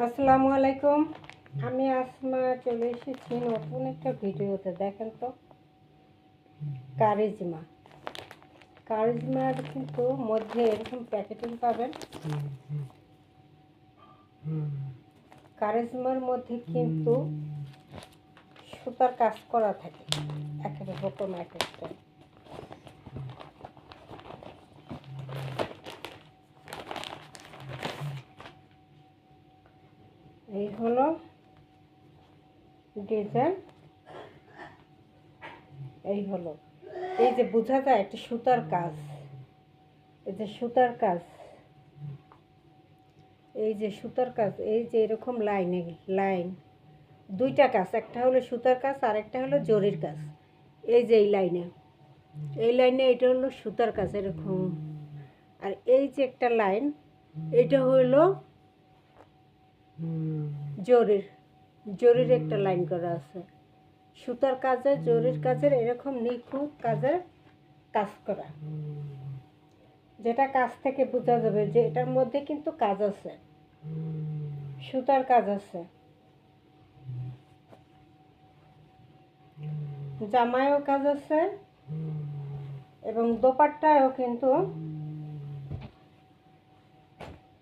আসসালামু আলাইকুম। আমি আসমা চলে এসেছি নতুন একটা ভিডিওতে, দেখেন তো। কারিজমা। কারিজমার কিন্তু মধ্যে এরকম প্যাকেটিং পাবেন। কারিজমার মধ্যে কিন্তু সুতার কাজ করা থাকে এক এক রকম এক একটা। এই হলো ডিজাইন। এই হলো। এই যে বোঝা যায় একটা সুতার কাজ। এই যে সুতার কাজ। এই যে সুতার কাজ, এই যে এরকম লাইনে, লাইন। দুইটা কাজ, একটা হলো সুতার কাজ আর একটা হলো জরির কাজ। এই যে এই লাইনে। এই লাইনে এটা হলো সুতার কাজ, এরকম। আর এই যে একটা লাইন, এটা হলো জরির জরির একটা লাইন করা আছে। সুতার কাজে জরির কাজের এরকম নিখুঁত কাজের কাজ করা। যেটা কাজ থেকে বোঝা যাবে যে এটার মধ্যে কিন্তু কাজ আছে। সুতার কাজ আছে। জামায়ও কাজ আছে। এবং দোপাট্টায়ও কিন্তু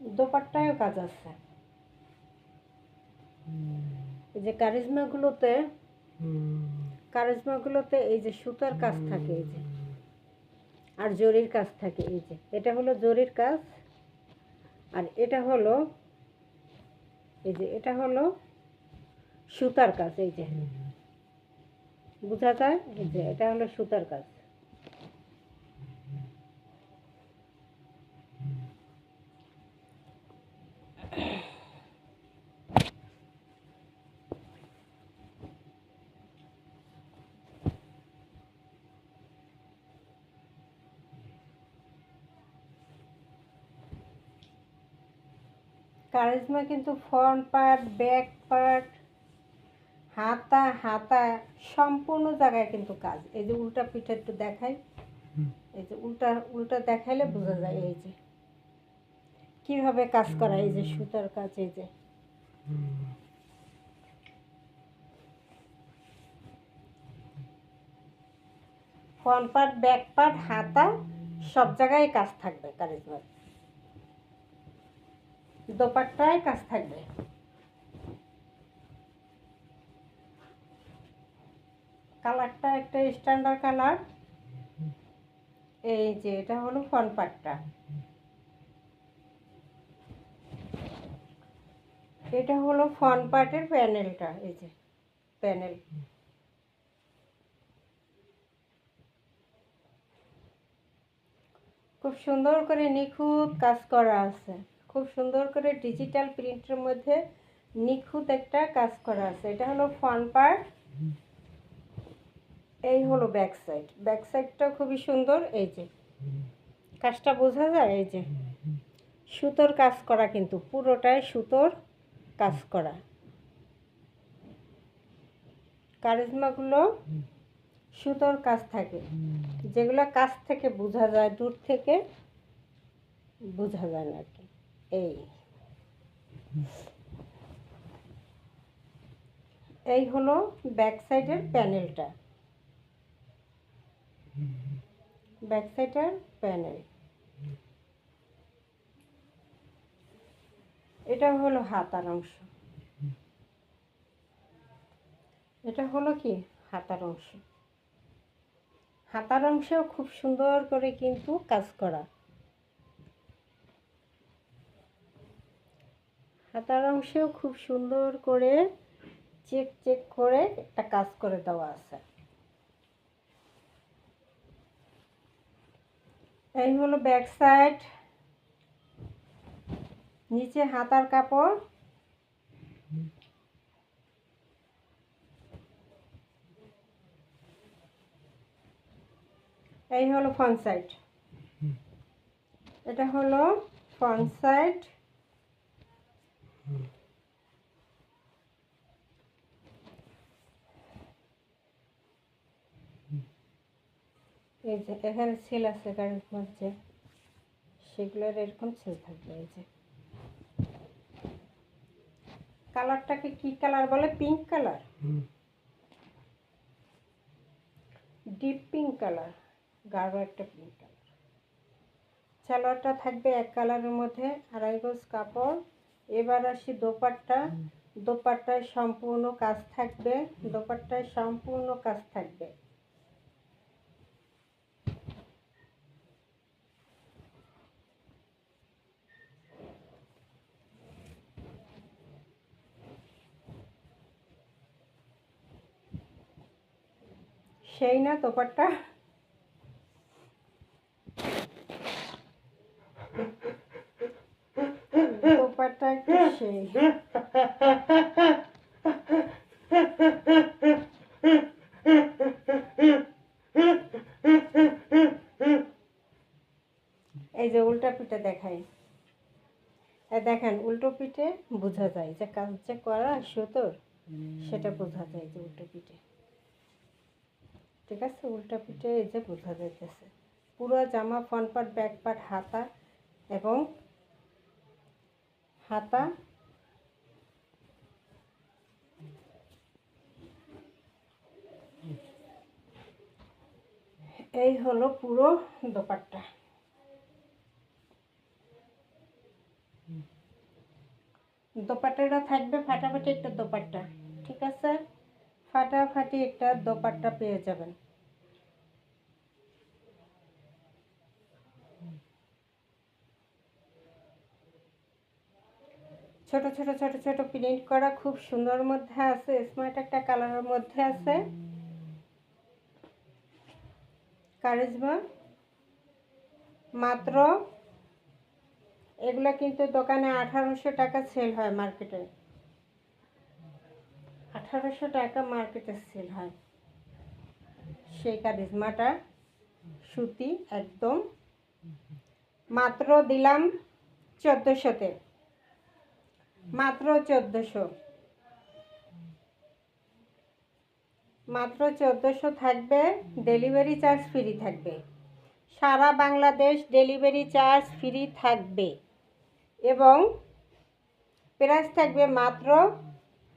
দোপাট্টায়ও কাজ আছে। এই যে কারিজমাগুলোতে কারিজমাগুলোতে এই যে সুতার কাজ থাকে এই যে। আর জরির কাজ থাকে এই যে। এটা হলো জরির কাজ আর এটা হলো এই যে এটা হলো সুতার কাজ এই যে। বোঝা যায়? এই যে এটা হলো সুতার কাজ। কারিজমা কিন্তু ফ্রন্ট পার্ট ব্যাক পার্ট হাতা হাতা সম্পূর্ণ জায়গায় কিন্তু কাজ। এই যে উল্টা পিঠে একটু দেখাই। এই যে উল্টা উল্টা দেখাইলে বোঝা যায় এই যে। কীভাবে কাজ করা এই যে সুতার কাজ এই যে। ফ্রন্ট পার্ট ব্যাক পার্ট হাতা সব জায়গায় কাজ থাকবে কারিজমার দোপাট্টায় কাজ থাকবে। কালারটা একটা স্ট্যান্ডার্ড কালার। এই যে এটা হলো ফ্রন্ট পার্টটা এটা হলো ফ্রন্ট পার্টের প্যানেলটা এই যে প্যানেল খুব সুন্দর করে নিখুঁত কাজ করা আছে। খুব সুন্দর করে ডিজিটাল প্রিন্টের মধ্যে নিখুঁত একটা কাজ করা আছে। এটা হলো ফ্রন্ট পার্ট এই হলো ব্যাক সাইড ব্যাক সাইডটা খুবই সুন্দর, এই যে। কাজটা বোঝা যায়, এই যে। সুতোর কাজ করা কিন্তু, পুরোটাই সুতোর কাজ করা। কারিজমাগুলো সুতোর কাজ থাকে। যেগুলো কাছ থেকে বোঝা যায়, দূর থেকে বোঝা যায় না আর কি। এই এই হলো ব্যাক সাইডের প্যানেলটা ব্যাক সাইডের প্যানেল এটা হলো হাতার অংশ। এটা হলো কি? হাতার অংশ। হাতার অংশেও খুব সুন্দর করে কিন্তু কাজ করা। হাতার অংশেও খুব সুন্দর করে চেক চেক করে একটা কাজ করে দেওয়া আছে। এই হলো ব্যাক সাইড। নিচে হাতার কাপড়। এই হলো ফ্রন্ট সাইড। এটা হলো ফ্রন্ট সাইড। এই যে এখানে সেল আছে গাড়ির মধ্যে। সেগুলোর এরকম সেল থাকবে এই যে। কালারটাকে কি কালার বলে? Pink colour deep pink colour গাঢ় একটা পিঙ্ক কালার সালোয়ারটা থাকবে এক কালারের মধ্যে আড়াই গজ কাপড় এবার আসি দোপাট্টা। দোপাট্টায় সম্পূর্ণ কাজ থাকবে। দোপাট্টায় সম্পূর্ণ কাজ থাকবে। সেই না দোপাট্টা দোপাট্টা একটু এই যে উল্টা পিঠে দেখাই। দেখেন, উল্টো পিঠে বোঝা যায় যে কাজ যে করা সুতোর সেটা বোঝা যায় যে উল্টো পিঠে। ঠিক আছে? উল্টা পিঠে এই যে বোঝা যাইতেছে। পুরো জামা ফ্রন্ট পার্ট ব্যাক পার্ট হাতা এবং হাতা। এই হলো পুরো দোপাট্টা। দোপাট্টাটা থাকবে ফাটাফাটি একটা দোপাট্টা, ঠিক আছে? ফাটাফাটি একটা দোপাট্টা পেয়ে যাবেন। ছোট ছোট ছোট ছোট প্রিন্ট করা খুব সুন্দর মধ্যে আছে স্মার্ট একটা কালারের মধ্যে আছে। কারিজমা, মাত্র, এগুলো কিন্তু দোকানে আঠারোশো টাকা সেল হয় মার্কেটে আঠারোশো টাকা মার্কেটে সেল হয়। সেই কারিজমাটা, সুতি একদম। মাত্র দিলাম চোদ্দোশোতে। মাত্র চোদ্দোশো। মাত্র চোদ্দোশো থাকবে, ডেলিভারি চার্জ ফ্রি থাকবে। সারা বাংলাদেশ ডেলিভারি চার্জ ফ্রি থাকবে এবং প্রাইস থাকবে মাত্র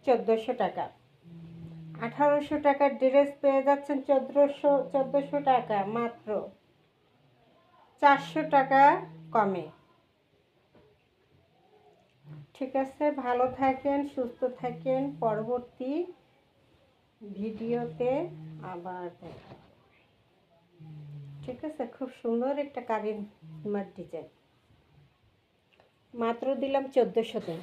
চোদ্দোশো টাকা। আঠারোশো টাকার ড্রেস পেয়ে যাচ্ছেন চোদ্দোশো চোদ্দোশো টাকা মাত্র। চারশো টাকা কমে। ঠিক আছে, ভালো থাকেন, সুস্থ থাকেন। পরবর্তী ভিডিওতে আবার দেখা ঠিক আছে, খুব সুন্দর একটা কারিমার ডিজাইন। মাত্র দিলাম চোদ্দোশোতে